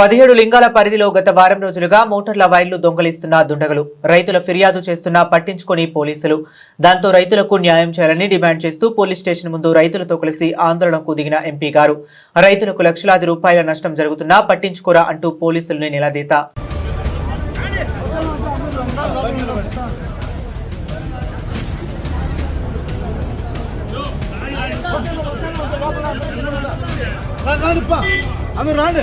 పదిహేడు లింగాల పరిధిలో గత వారం రోజులుగా మోటార్ల వైర్లు దొంగలిస్తున్న దుండగలు. రైతుల ఫిర్యాదు చేస్తున్నా పట్టించుకొని పోలీసులు. దాంతో రైతులకు న్యాయం చేయాలని డిమాండ్ చేస్తూ పోలీస్ స్టేషన్ ముందు రైతులతో కలిసి ఆందోళనకు దిగిన ఎంపీ గారు. రైతులకు లక్షలాది రూపాయల నష్టం జరుగుతున్నా పట్టించుకోరా అంటూ పోలీసుల్ని నిలదీత. రాడు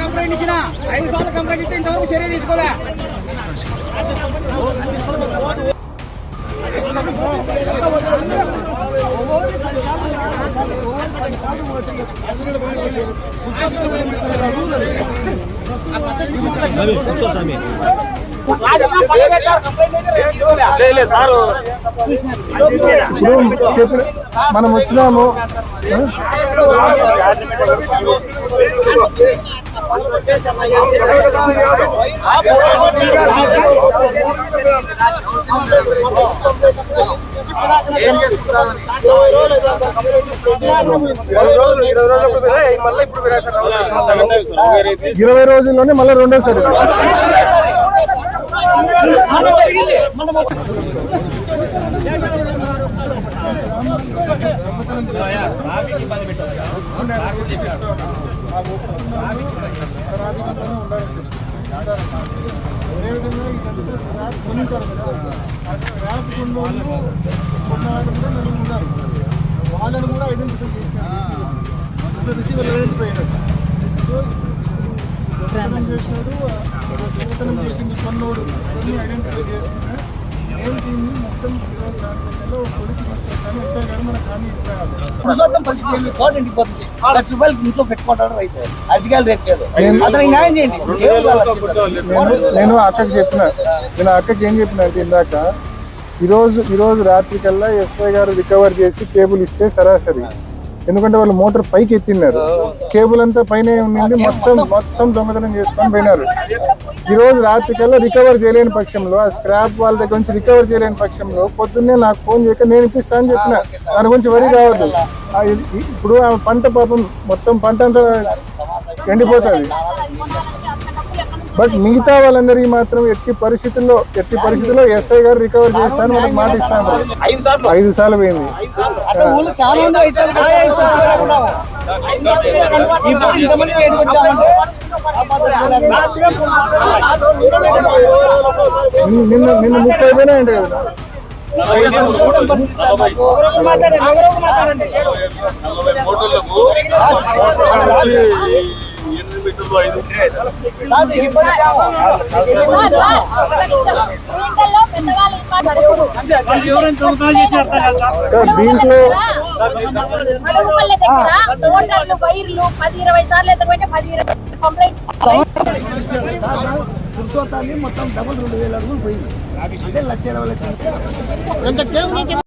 కంప్లైంట్ ఇచ్చిన? ఐదు సార్లు కంప్లైంట్ ఇస్తే ఇంతవరకు చర్య తీసుకోలే. ఇప్పుడు చెప్పిన మనం వచ్చినాము ఇరవై రోజుల్లోనే మళ్ళీ రెండోసారి. అదేవిధంగా ఇదంతా స్క్రాప్ కొనింటారు కదా ఆ స్క్రాప్ కొన్నోళ్ళు కొన్నవాళ్ళు కూడా నలుగురు ఉన్నారు వాళ్ళని కూడా ఐడెంటిఫై చేసినారు సో రిసీవర్ ఐడెంటిఫై అయినట్టు సో చేసినాడు చేసింది కొన్నోడు ఐడెంటిఫై చేసుకున్నాడు నేను ఇంట్లో పెట్టుకుంటాడు రైతు అధికారులు అతనికి న్యాయం చేయండి నేను అక్కకి చెప్పిన. నేను అక్కకి ఏం చెప్పిన అంటే ఇందాక ఈరోజు ఈరోజు రాత్రి కల్లా ఎస్ఐ గారు రికవర్ చేసి కేబుల్ ఇస్తే సరాసరి. ఎందుకంటే వాళ్ళు మోటార్ పైకి ఎత్తిన్నారు. కేబుల్ అంతా పైన ఉండింది. మొత్తం మొత్తం దొంగతనం చేసుకొని పోయినారు. ఈ రోజు రాత్రి కల్లా రికవర్ చేయలేని పక్షంలో ఆ స్క్రాప్ వాళ్ళ దగ్గర నుంచి రికవర్ చేయలేని పక్షంలో పొద్దున్నే నాకు ఫోన్ చేయక నేను ఇప్పిస్తా అని చెప్పిన. దాని గురించి వరి కావద్దు. ఇప్పుడు ఆ పంట పాపం మొత్తం పంట అంతా ఎండిపోతుంది. బట్ మిగతా వాళ్ళందరికీ మాత్రం ఎట్టి పరిస్థితుల్లో ఎట్టి పరిస్థితుల్లో ఎస్ఐ గారు రికవర్ చేస్తాను మాట ఇస్తాను ఐదు సార్లు పోయింది అంటే నిన్న- నిన్న నిన్న ముప్పై పోయినాయంట కదా చూడడం పరిస్థితి ఐదు సార్ దీంట్లో వైర్లు పది ఇరవై సార్లు ఎత్తకపోతే పది ఇరవై కంప్లైంట్ పురుషోత్తాన్ని మొత్తం డబుల్ రెండు వేల అడుగులు పోయింది అంటే లక్ష ఇరవై లక్షలు